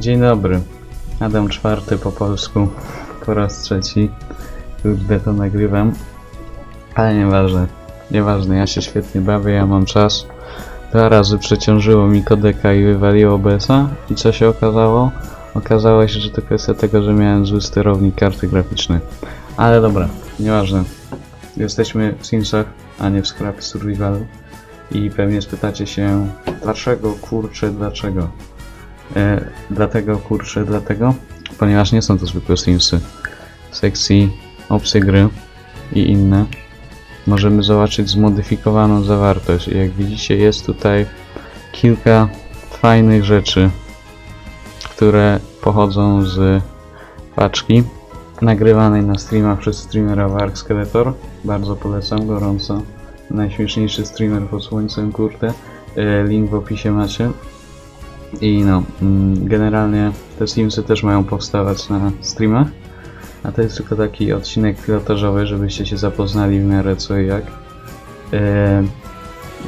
Dzień dobry. Adam czwarty po polsku. Po raz trzeci. Kurde to nagrywam. Ale nieważne. Nieważne, ja się świetnie bawię, ja mam czas. Dwa razy przeciążyło mi kodeka i wywaliło OBS-a. I co się okazało? Okazało się, że to kwestia tego, że miałem zły sterownik karty graficznej. Ale dobra, nieważne. Jesteśmy w Simsach, a nie w Scrap Survivalu. I pewnie spytacie się, dlaczego, kurczę, dlaczego? E, dlatego, kurczę, dlatego, ponieważ nie są to zwykłe Simsy. W sekcji opcje gry i inne możemy zobaczyć zmodyfikowaną zawartość. Jak widzicie, jest tutaj kilka fajnych rzeczy, które pochodzą z paczki nagrywanej na streamach przez streamera Wark Skeletor. Bardzo polecam, gorąco. Najśmieszniejszy streamer pod słońcem, kurde. E, Link w opisie macie. I no, mm, generalnie te Simsy też mają powstawać na streamach. A to jest tylko taki odcinek pilotażowy, żebyście się zapoznali w miarę co i jak. E,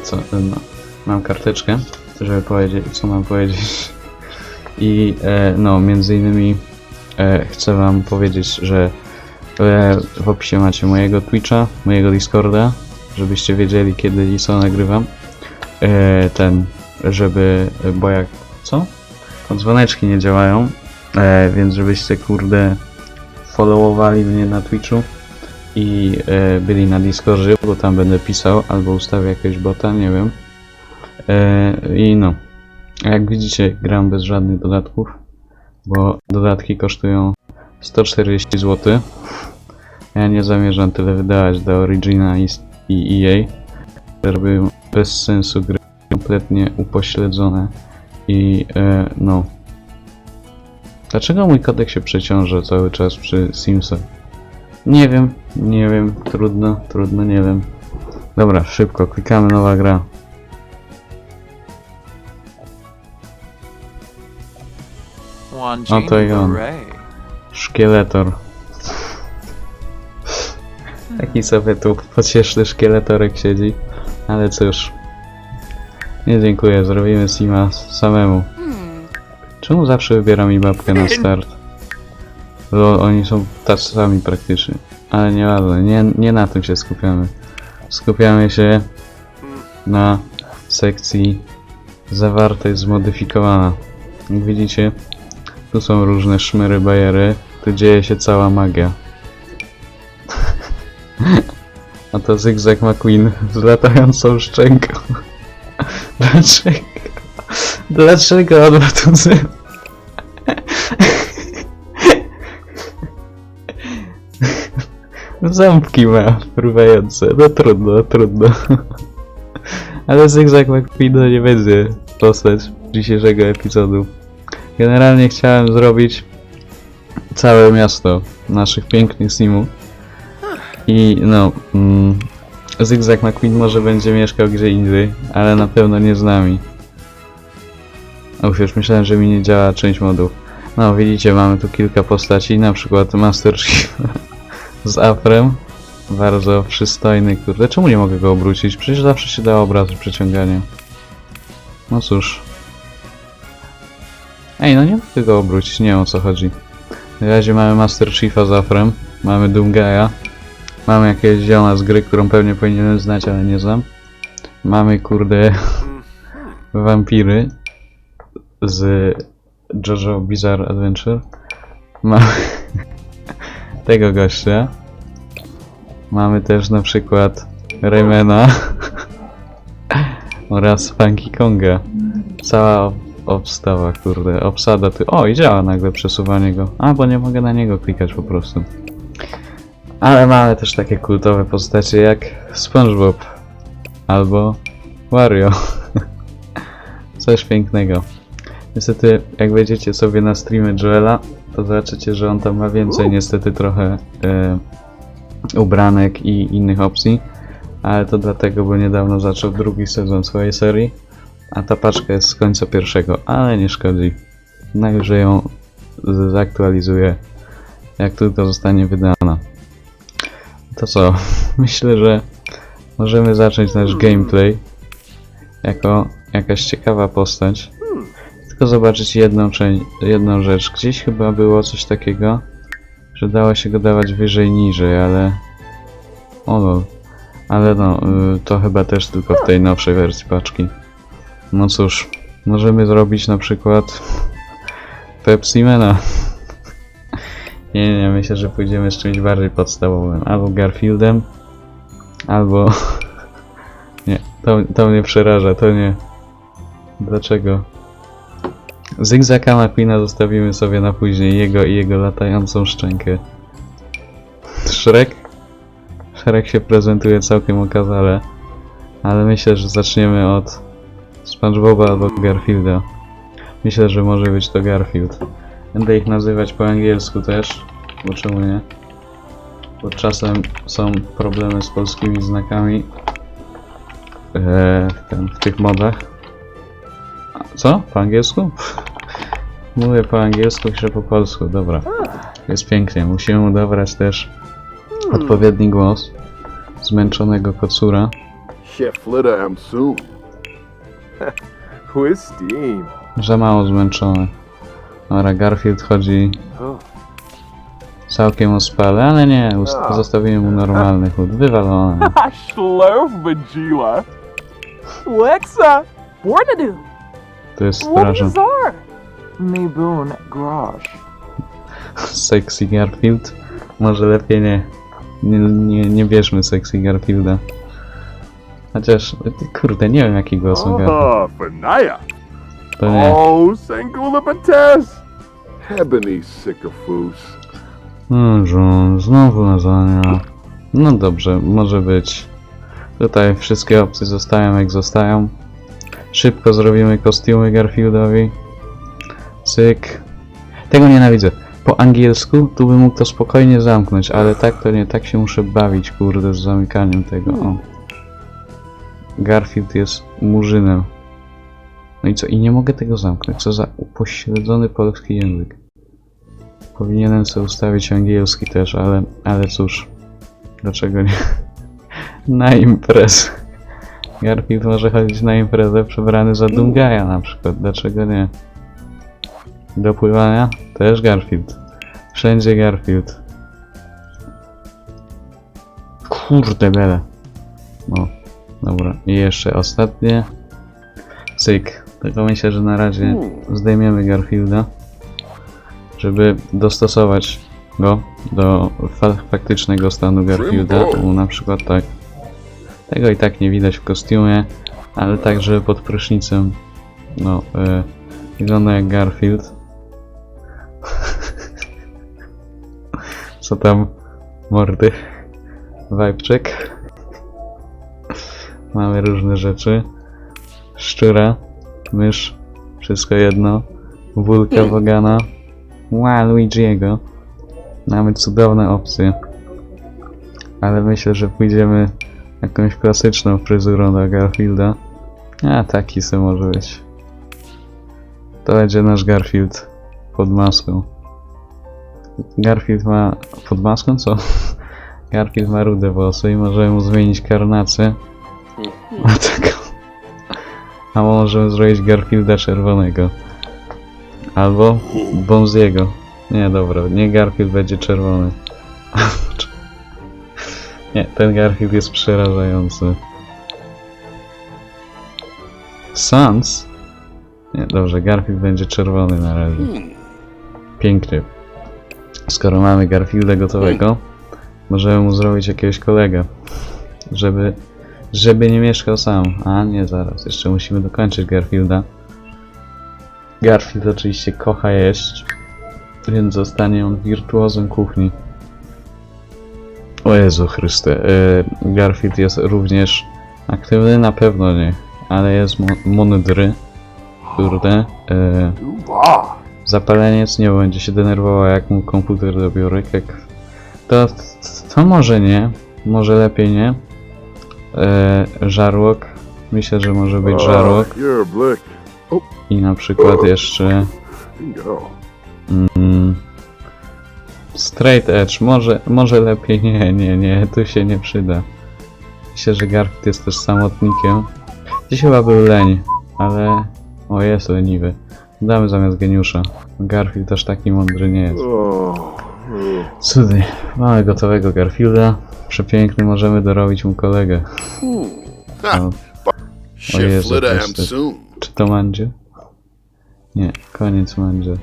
co, no, mam karteczkę, żeby powiedzieć, co mam powiedzieć. I e, no, między innymi e, chcę wam powiedzieć, że e, w opisie macie mojego Twitcha, mojego Discorda, żebyście wiedzieli kiedy i co nagrywam. E, ten, żeby, bo jak, co? To dzwoneczki nie działają, e, więc żebyście kurde followowali mnie na Twitchu i e, byli na Discordzie, bo tam będę pisał albo ustawię jakiegoś bota, nie wiem. E, I no, jak widzicie gram bez żadnych dodatków, bo dodatki kosztują 140 zł. Ja nie zamierzam tyle wydawać do Origina i, i EA, żeby bez sensu gry kompletnie upośledzone i e, no. Dlaczego mój kodek się przeciąża cały czas przy Simsach? Nie wiem, nie wiem, trudno, trudno, nie wiem. Dobra, szybko, klikamy nowa gra. Wanjin to i on. Szkieletor. Taki sobie tu pocieszny szkieletorek siedzi. Ale cóż. Nie dziękuję, zrobimy Sima samemu. Czemu zawsze wybiera mi babkę na start? Bo oni są tacy sami praktycznie. Ale nieważne, nie, nie na tym się skupiamy. Skupiamy się na sekcji zawartość zmodyfikowana. Jak widzicie, tu są różne szmery bajery, tu dzieje się cała magia. A to Zygzak McQueen z latającą szczęką. Dlaczego? Dlaczego on? Ząbki ma fruwające. No trudno, trudno. Ale Zygzak to nie będzie postać dzisiejszego epizodu. Generalnie chciałem zrobić całe miasto naszych pięknych simów. I no, mm, Zygzak McQueen może będzie mieszkał gdzie indziej, ale na pewno nie z nami. Uf, już myślałem, że mi nie działa część modów. No, widzicie, mamy tu kilka postaci, na przykład Master Chief z afrem. Bardzo przystojny, kurde. Czemu nie mogę go obrócić? Przecież zawsze się da obraz przeciągania. No cóż. Ej, no nie mogę go obrócić, nie wiem o co chodzi. Na razie mamy Master Chiefa z afrem, mamy Doomgaya, mamy jakiegoś zioma z gry, którą pewnie powinienem znać, ale nie znam. Mamy, kurde, wampiry z JoJo Bizarre Adventure. Mamy tego gościa. Mamy też na przykład Raymana oraz Funky Konga. Cała obstawa, kurde, obsada tu. O, i działa nagle przesuwanie go. A, bo nie mogę na niego klikać po prostu. Ale mamy też takie kultowe postacie jak SpongeBob albo Wario. Coś pięknego. Niestety, jak wejdziecie sobie na streamy Joela, to zobaczycie, że on tam ma więcej niestety trochę e, ubranek i innych opcji. Ale to dlatego, bo niedawno zaczął drugi sezon swojej serii. A ta paczka jest z końca pierwszego, ale nie szkodzi. Najwyżej ją zaktualizuję, jak tylko zostanie wydana. To co? Myślę, że możemy zacząć nasz gameplay jako jakaś ciekawa postać. tylko zobaczyć jedną, jedną rzecz. Gdzieś chyba było coś takiego, że dało się go dawać wyżej, niżej, ale... O lol. Ale no, y, to chyba też tylko w tej nowszej wersji paczki. No cóż, możemy zrobić na przykład Pepsi Mana. Nie, nie, myślę, że pójdziemy z czymś bardziej podstawowym. Albo Garfieldem, albo... Nie, to, to mnie przeraża, to nie. Dlaczego? Zygzaka McQueena zostawimy sobie na później, jego i jego latającą szczękę. Shrek? Shrek się prezentuje całkiem okazale, ale myślę, że zaczniemy od SpongeBoba albo Garfielda. Myślę, że może być to Garfield. Będę ich nazywać po angielsku też, bo czemu nie? Bo czasem są problemy z polskimi znakami eee, w, ten, w tych modach. A, Co? Po angielsku? Mówię po angielsku, piszę po polsku, dobra. Jest pięknie, musimy mu dobrać też odpowiedni głos zmęczonego kocura. Za mało zmęczony. Dobra, Garfield chodzi całkiem ospale, ale nie, zostawimy mu normalny chód, wywalony. Schlof Majila. Lexa, Bornadu, To jest strażą. Mayboon Grosh. Sexy Garfield? Może lepiej nie. Nie, nie, nie bierzmy Sexy Garfielda. Chociaż, kurde, nie wiem jaki głos ma Garfield. Ah, Fanaya. To nie. Oh, Sangula Bates. Ebony Sycophus. Dobrze, znowu lasagna. No dobrze, może być. Tutaj wszystkie opcje zostają jak zostają. Szybko zrobimy kostiumy Garfieldowi. Cyk. Tego nienawidzę. Po angielsku tu bym mógł to spokojnie zamknąć, ale tak to nie, tak się muszę bawić, kurde, z zamykaniem tego. O. Garfield jest murzynem. No i co? I nie mogę tego zamknąć. Co za upośledzony polski język. Powinienem sobie ustawić angielski też, ale, ale cóż. Dlaczego nie? Na imprezę. Garfield może chodzić na imprezę przebrany za Dungaja na przykład. Dlaczego nie? Do pływania? Też Garfield. Wszędzie Garfield. Kurde bele. No, dobra. I jeszcze ostatnie. Cyk. Tylko myślę, że na razie zdejmiemy Garfielda żeby dostosować go do fa faktycznego stanu Garfielda, tu na przykład tak. Tego i tak nie widać w kostiumie, ale tak, żeby pod prysznicem no, e, wygląda jak Garfield. Co tam mordy? Wajpczek. Mamy różne rzeczy. Szczura, mysz, wszystko jedno. Wulka Wogana. Ła, Luigi'ego. Mamy cudowne opcje. Ale myślę, że pójdziemy jakąś klasyczną fryzurą do Garfielda. A, taki se może być. To będzie nasz Garfield pod maską. Garfield ma... pod maską co? Garfield ma rude włosy i możemy mu zmienić karnację. Na taką. A możemy zrobić Garfielda czerwonego. Albo Bonziego. Nie, dobra, nie Garfield będzie czerwony. nie, ten Garfield jest przerażający. Sans? Nie, dobrze, Garfield będzie czerwony na razie. Pięknie. Skoro mamy Garfielda gotowego, możemy mu zrobić jakiegoś kolegę. Żeby, żeby nie mieszkał sam. A nie, zaraz, jeszcze musimy dokończyć Garfielda. Garfield oczywiście kocha jeść, więc zostanie on wirtuozem kuchni. O Jezu Chryste, e, Garfield jest również aktywny, na pewno nie, ale jest mo kurde. Dooah. zapaleniec nie będzie się denerwował jak mu komputer dobiorę, jak... To, to może nie, może lepiej nie. E, żarłok, myślę, że może być żarłok. You're blick. I na przykład jeszcze mm, Straight Edge, może, może lepiej nie, nie, nie, tu się nie przyda. Myślę, że Garfield jest też samotnikiem. Dziś chyba był leń, ale... O, jest leniwy. Damy zamiast geniusza. Garfield też taki mądry nie jest. Oh. oh. Cudnie. Mamy gotowego Garfielda. Przepiękny, możemy dorobić mu kolegę. O, Chef Jezu, Litter am bastard. soon. czy to Mandzie? Nie, koniec Mandzie.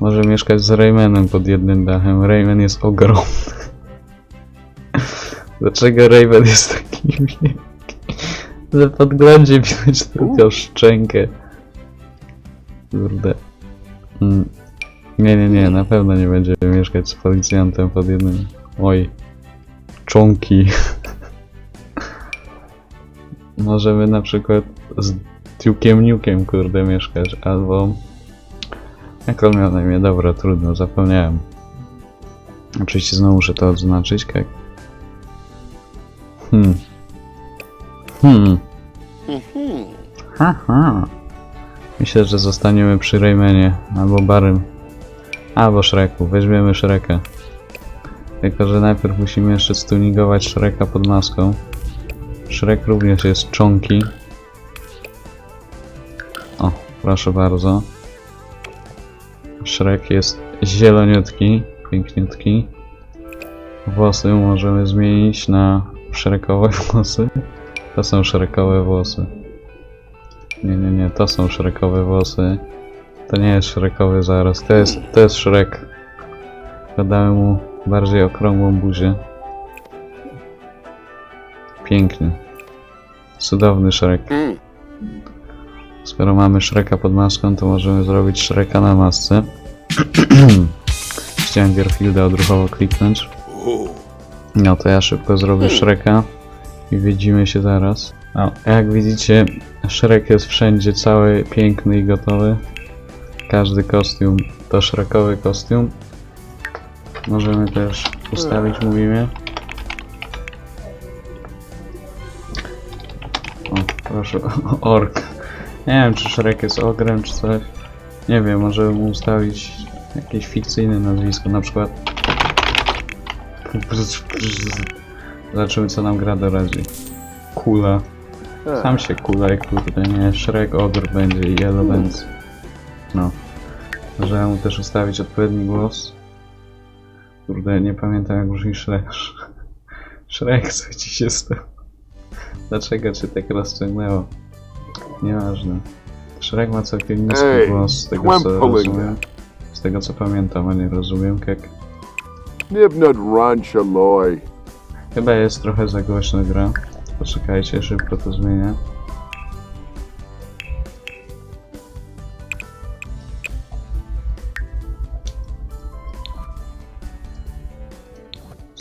Może mieszkać z Raymanem pod jednym dachem. Rayman jest ogromny. Dlaczego Rayman jest taki wielki? Że podglądzie widać tylko szczękę. Kurde. Mm. Nie, nie, nie, na pewno nie będziemy mieszkać z policjantem pod jednym. Oj. Czonki. Możemy na przykład z Duke'iem Nukem, kurde, mieszkać, albo... Jak on miał na imię? Dobra, trudno, zapomniałem. Oczywiście znowu muszę to odznaczyć, jak... Hmm. Hmm. Haha. Myślę, że zostaniemy przy Raymanie, albo Barym, albo Shreku. Weźmiemy Shreka. Tylko, że najpierw musimy jeszcze stuningować Shreka pod maską. Shrek również jest czonki. O, proszę bardzo. Shrek jest zieloniutki, piękniutki. Włosy możemy zmienić na szrekowe włosy. To są szrekowe włosy. Nie, nie, nie, to są szrekowe włosy. To nie jest szrekowy zaraz, to jest, to jest szrek. Dodamy mu bardziej okrągłą buzię. Piękny. Cudowny szrek. Mm. Skoro mamy szreka pod maską, to możemy zrobić szreka na masce. Chciałem Garfielda odruchowo kliknąć. No to ja szybko zrobię Shreka i widzimy się zaraz. O, jak widzicie, Shrek jest wszędzie cały piękny i gotowy. Każdy kostium to Shrekowy kostium. Możemy też ustawić mu imię. O, proszę, ork. Nie wiem, czy Shrek jest ogrem, czy coś. Nie wiem, możemy mu ustawić jakieś fikcyjne nazwisko, na przykład Zobaczymy co nam gra doradzi. Kula. Sam się kulaj, kurde, nie? Shrek Ogr będzie i Yellow Benz. No. Możemy mu też ustawić odpowiedni głos. Kurde, nie pamiętam jak brzmi Shrek. Shrek, co ci się stało? Dlaczego cię tak rozciągnęło? Nieważne. Shrek ma całkiem niski Ej, głos, z tego co rozumiem. Z tego co pamiętam, a nie rozumiem, Nibnut Aloy. Chyba jest trochę za głośno gra. Poczekajcie, szybko to zmienię.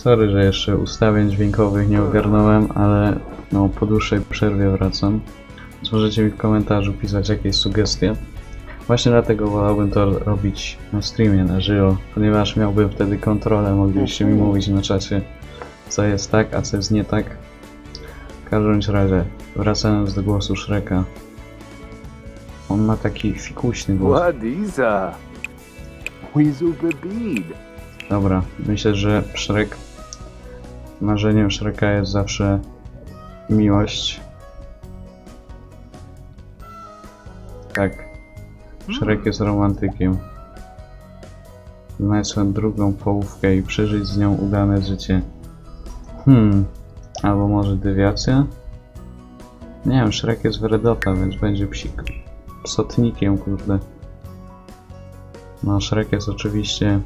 Sorry, że jeszcze ustawień dźwiękowych nie ogarnąłem, ale no po dłuższej przerwie wracam. Więc możecie mi w komentarzu pisać jakieś sugestie. Właśnie dlatego wolałbym to robić na streamie, na żywo, ponieważ miałbym wtedy kontrolę, moglibyście mi mówić na czacie, co jest tak, a co jest nie tak. W każdym razie, wracając do głosu Shreka. On ma taki fikuśny głos. Dobra, myślę, że Shrek... Marzeniem Shreka jest zawsze miłość. Tak. Shrek jest romantykiem. Znaleźć swoją drugą połówkę i przeżyć z nią udane życie. Hmm. Albo może dewiacja? Nie wiem, Shrek jest wredota, więc będzie psik. Psotnikiem, kurde. No, Shrek jest oczywiście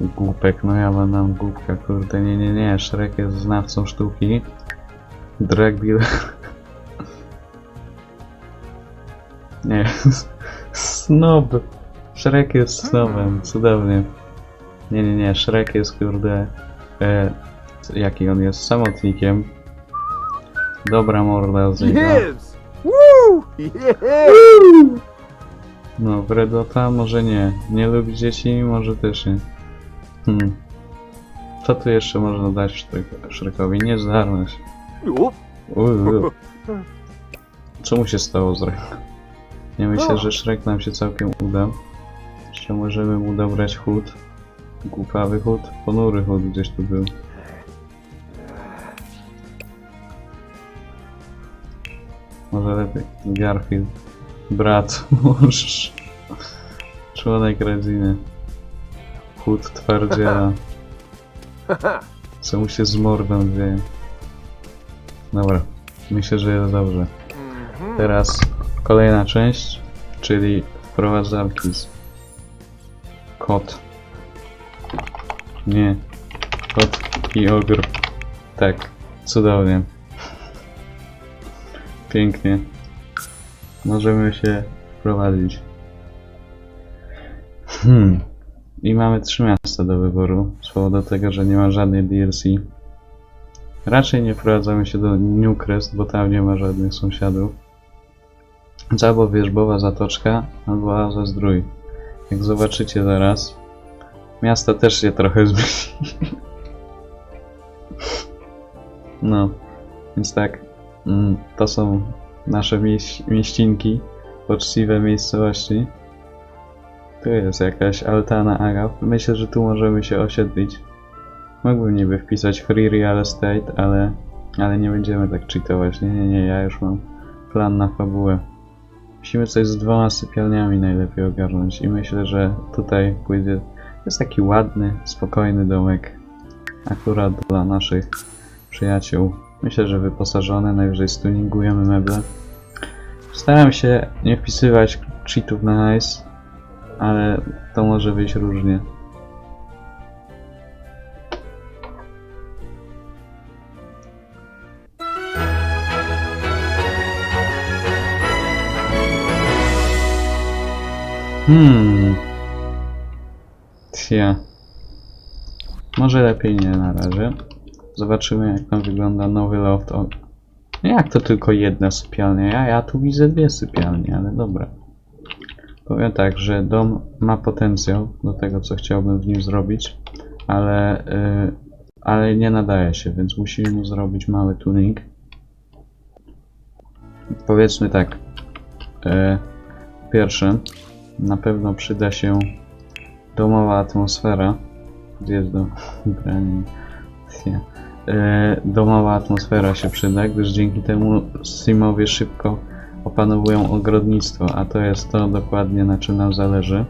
Głupek, no ja będę głupka, kurde, nie, nie, nie, Shrek jest znawcą sztuki. Drag dealer. Nie, snob. Shrek jest snobem, cudownie. Nie, nie, nie, Shrek jest, kurde, e, jaki on jest, samotnikiem. Dobra morda z niego. No, Wredota może nie. Nie lubi dzieci, może też nie. Hmm. Co tu jeszcze można dać? Niezdarność. Oop. Uuu. Co mu się stało z ręką? Ja myślę, że Shrek nam się całkiem uda. Jeszcze możemy mu dobrać chód. Głupawy chód? Ponury chód gdzieś tu był. Może lepiej. Garfield. brat, mąż, członek rodziny, chód twardziela, co mu się z mordą dzieje. Dobra, myślę, że jest dobrze. Teraz kolejna część, czyli wprowadzalki z kot. Nie, kot i ogr. Tak, cudownie. Pięknie. Możemy się wprowadzić. Hmm. I mamy trzy miasta do wyboru, z powodu tego, że nie ma żadnej DLC. Raczej nie wprowadzamy się do Newcrest, bo tam nie ma żadnych sąsiadów. Albo Wierzbowa Zatoczka, albo Aza Zdrój. Jak zobaczycie zaraz, miasta też się trochę zmieni. No, więc tak, mm, to są nasze mieś mieścinki, poczciwe miejscowości. Tu jest jakaś altana Agap. Myślę, że tu możemy się osiedlić. Mógłbym niby wpisać free real estate, ale, ale nie będziemy tak cheatować. Nie, nie, nie, ja już mam plan na fabułę. Musimy coś z dwoma sypialniami najlepiej ogarnąć i myślę, że tutaj pójdzie... Jest taki ładny, spokojny domek. Akurat dla naszych przyjaciół. Myślę, że wyposażony, najwyżej stuningujemy meble. Staram się nie wpisywać cheatów na nice, ale to może wyjść różnie. Hmm. Tja. Może lepiej nie na razie. Zobaczymy jak tam wygląda nowy loft. O... Jak to tylko jedna sypialnia? Ja, ja tu widzę dwie sypialnie, ale dobra. Powiem tak, że dom ma potencjał do tego, co chciałbym w nim zrobić, ale, y, ale nie nadaje się, więc musimy mu zrobić mały tuning. Powiedzmy tak. Y, pierwsze, na pewno przyda się domowa atmosfera. Gdzie jest dom? E, domowa atmosfera się przyda, gdyż dzięki temu Simowie szybko opanowują ogrodnictwo, a to jest to dokładnie na czym nam zależy.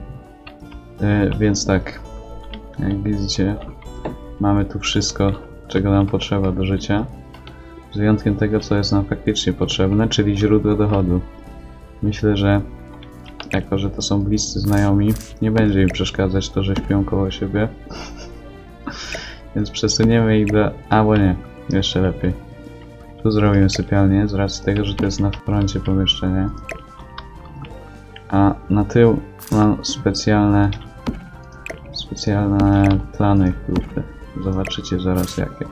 E, więc tak, jak widzicie, mamy tu wszystko, czego nam potrzeba do życia. Z wyjątkiem tego, co jest nam faktycznie potrzebne, czyli źródło dochodu. Myślę, że jako, że to są bliscy znajomi, nie będzie im przeszkadzać to, że śpią koło siebie. Więc przesuniemy ich do... Albo nie, jeszcze lepiej. Tu zrobimy sypialnię z racji tego, że to jest na froncie pomieszczenie. A na tył mam specjalne specjalne plany grupy. Zobaczycie zaraz jakie.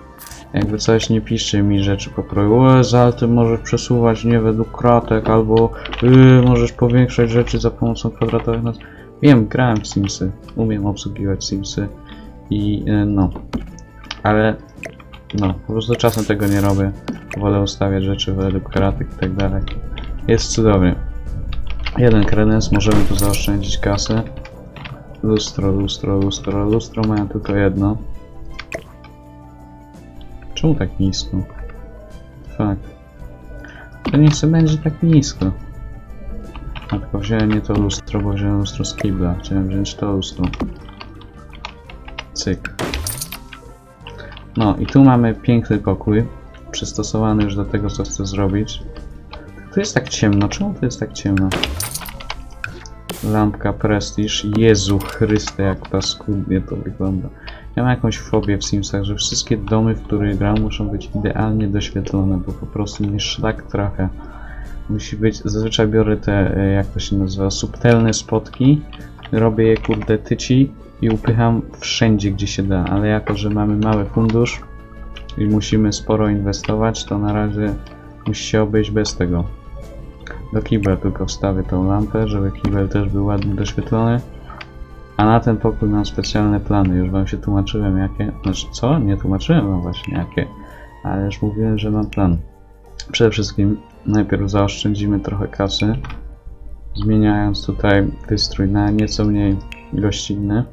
Jakby coś nie piszcie mi rzeczy po prostu. O, za tym możesz przesuwać nie według kratek, albo yy, możesz powiększać rzeczy za pomocą kwadratowych nas. Wiem, grałem w Simsy. Umiem obsługiwać Simsy. I yy, no. Ale no, po prostu czasem tego nie robię. Wolę ustawiać rzeczy według kratek i tak dalej. Jest cudownie. Jeden kredens, możemy tu zaoszczędzić kasę. Lustro, lustro, lustro, lustro mają tylko jedno. Czemu tak nisko? Fakt. To nie chcę będzie tak nisko. A tylko wziąłem nie to lustro, bo wziąłem lustro z kibla. Chciałem wziąć to lustro. Cyk. No i tu mamy piękny pokój. Przystosowany już do tego, co chcę zrobić. Tu jest tak ciemno. Czemu tu jest tak ciemno? Lampka Prestige. Jezu Chryste, jak paskudnie to wygląda. Ja mam jakąś fobię w Simsach, że wszystkie domy, w których gram, muszą być idealnie doświetlone, bo po prostu mnie szlak trafia. Musi być, zazwyczaj biorę te, e, jak to się nazywa, subtelne spotki, robię je kurde tyci i upycham wszędzie, gdzie się da, ale jako, że mamy mały fundusz i musimy sporo inwestować, to na razie musi się obejść bez tego. Do kibla tylko wstawię tą lampę, żeby kibel też był ładnie doświetlony. A na ten pokój mam specjalne plany. Już wam się tłumaczyłem jakie. Znaczy co? Nie tłumaczyłem wam właśnie jakie. Ale już mówiłem, że mam plan. Przede wszystkim najpierw zaoszczędzimy trochę kasy. Zmieniając tutaj wystrój na nieco mniej gościnny.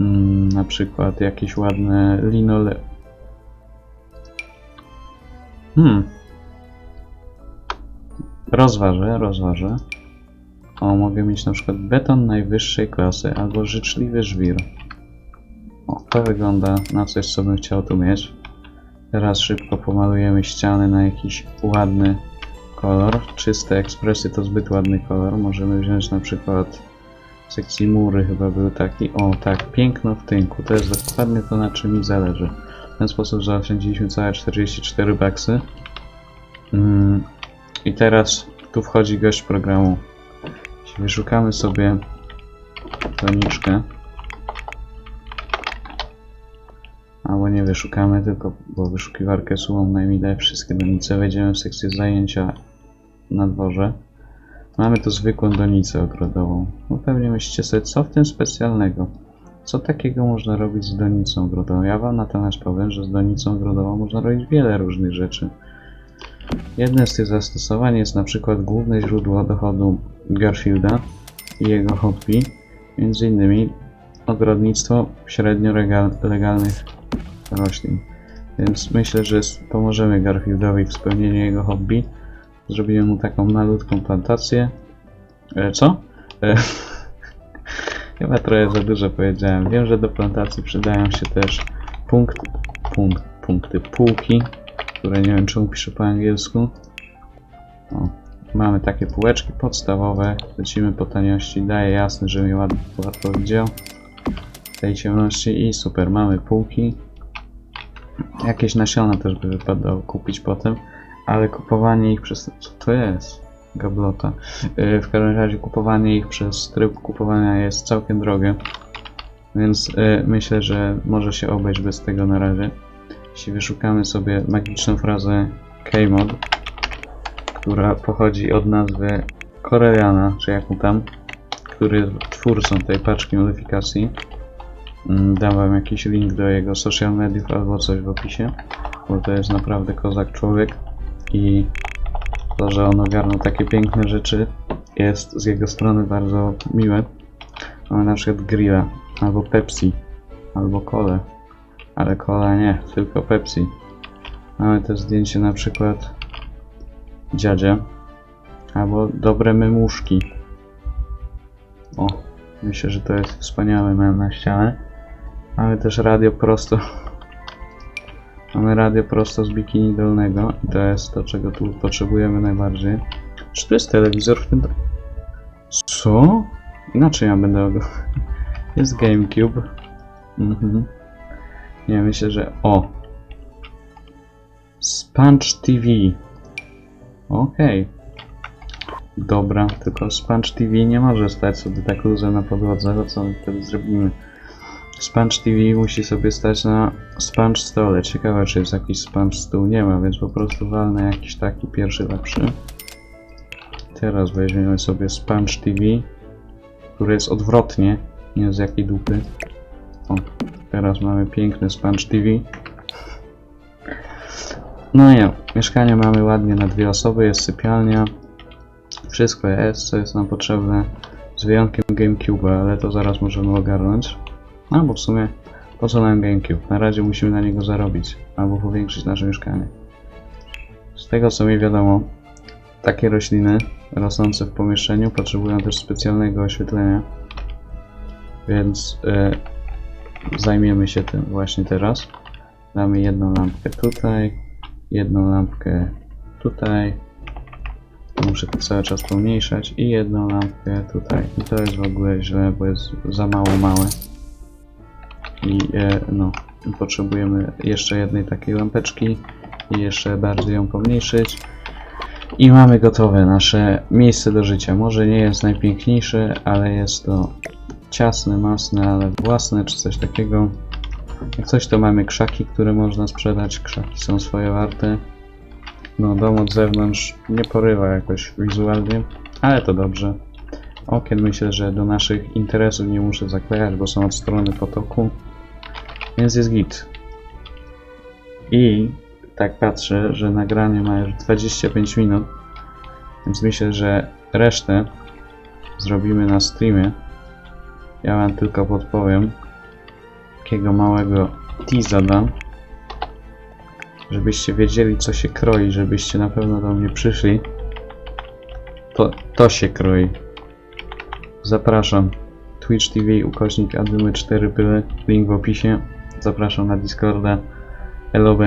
Mm, na przykład jakieś ładne linole... Hmm. Rozważę, rozważę. O, mogę mieć na przykład beton najwyższej klasy albo życzliwy żwir. O, to wygląda na coś, co bym chciał tu mieć. Teraz szybko pomalujemy ściany na jakiś ładny kolor. Czyste ekspresy to zbyt ładny kolor. Możemy wziąć na przykład sekcji mury chyba był taki. O, tak, piękno w tynku. To jest dokładnie to, na czym mi zależy. W ten sposób zaoszczędziliśmy całe 44 baksy. Mm, I teraz tu wchodzi gość programu. Jeśli wyszukamy sobie doniczkę, albo nie wyszukamy, tylko bo wyszukiwarkę słową najmniej daje wszystkie donice, wejdziemy w sekcję zajęcia na dworze. Mamy tu zwykłą donicę ogrodową. Pewnie myślicie sobie, co w tym specjalnego? Co takiego można robić z donicą ogrodową? Ja wam natomiast powiem, że z donicą ogrodową można robić wiele różnych rzeczy. Jednym z tych zastosowań jest na przykład główne źródło dochodu Garfielda i jego hobby, między innymi ogrodnictwo średnio legalnych roślin. Więc myślę, że pomożemy Garfieldowi w spełnieniu jego hobby. Zrobimy mu taką malutką plantację. E, co? E, chyba trochę za dużo powiedziałem. Wiem, że do plantacji przydają się też punkt, punkt, punkty półki, które nie wiem czemu piszę po angielsku. O, mamy takie półeczki podstawowe. Lecimy po taniości. Daje jasny, że mi ładnie łatwo widział. Tej ciemności i super, mamy półki. Jakieś nasiona też by wypadało kupić potem, ale kupowanie ich przez... Co to jest? Gablota. Yy, w każdym razie kupowanie ich przez tryb kupowania jest całkiem drogie, więc yy, myślę, że może się obejść bez tego na razie. Jeśli wyszukamy sobie magiczną frazę K-mod, która pochodzi od nazwy Koreliana, czy jaką tam, który jest twórcą tej paczki modyfikacji. Mm, Dam wam jakiś link do jego social mediów albo coś w opisie, bo to jest naprawdę kozak człowiek i to, że on ogarnął takie piękne rzeczy jest z jego strony bardzo miłe. Mamy na przykład grilla, albo Pepsi, albo Kole, ale Cola nie, tylko Pepsi. Mamy też zdjęcie na przykład dziadzia, albo dobre memuszki. O, myślę, że to jest wspaniały mem na ścianę. Mamy też radio prosto. Mamy radio prosto z bikini dolnego i to jest to, czego tu potrzebujemy najbardziej. Czy to jest telewizor w tym? Co? Inaczej ja będę go. Jest GameCube. Mhm. Nie, myślę, że. O! Sponge TV. Okej. Dobra, tylko Sponge TV nie może stać sobie tak luzem na podłodze, to co my wtedy zrobimy? Sponge TV musi sobie stać na sponge stole. Ciekawe, czy jest jakiś sponge stół. Nie ma, więc po prostu walnę jakiś taki pierwszy lepszy. Teraz weźmiemy sobie sponge TV, który jest odwrotnie, nie z jakiej dupy. O, teraz mamy piękny sponge TV. No i ja, mieszkanie mamy ładnie na dwie osoby, jest sypialnia. Wszystko jest, co jest nam potrzebne. Z wyjątkiem GameCube, ale to zaraz możemy ogarnąć. No bo w sumie po co nam GameCube? Na razie musimy na niego zarobić, albo powiększyć nasze mieszkanie. Z tego co mi wiadomo, takie rośliny rosnące w pomieszczeniu potrzebują też specjalnego oświetlenia. Więc e, zajmiemy się tym właśnie teraz. Damy jedną lampkę tutaj, jedną lampkę tutaj. Muszę to cały czas pomniejszać i jedną lampkę tutaj. I to jest w ogóle źle, bo jest za mało małe. I e, no, potrzebujemy jeszcze jednej takiej lampeczki i jeszcze bardziej ją pomniejszyć. I mamy gotowe nasze miejsce do życia. Może nie jest najpiękniejsze, ale jest to ciasne, masne, ale własne czy coś takiego. Jak coś to mamy krzaki, które można sprzedać. Krzaki są swoje warte. No dom od zewnątrz nie porywa jakoś wizualnie, ale to dobrze. Okien myślę, że do naszych interesów nie muszę zaklejać, bo są od strony potoku. Więc jest git. I tak patrzę, że nagranie ma już 25 minut, więc myślę, że resztę zrobimy na streamie. Ja wam tylko podpowiem takiego małego teasa dam, żebyście wiedzieli co się kroi, żebyście na pewno do mnie przyszli. To, to się kroi. zapraszam. Twitch TV, ukośnik Adymy 4 pyły, link w opisie. Zapraszam na Discorda. Hello.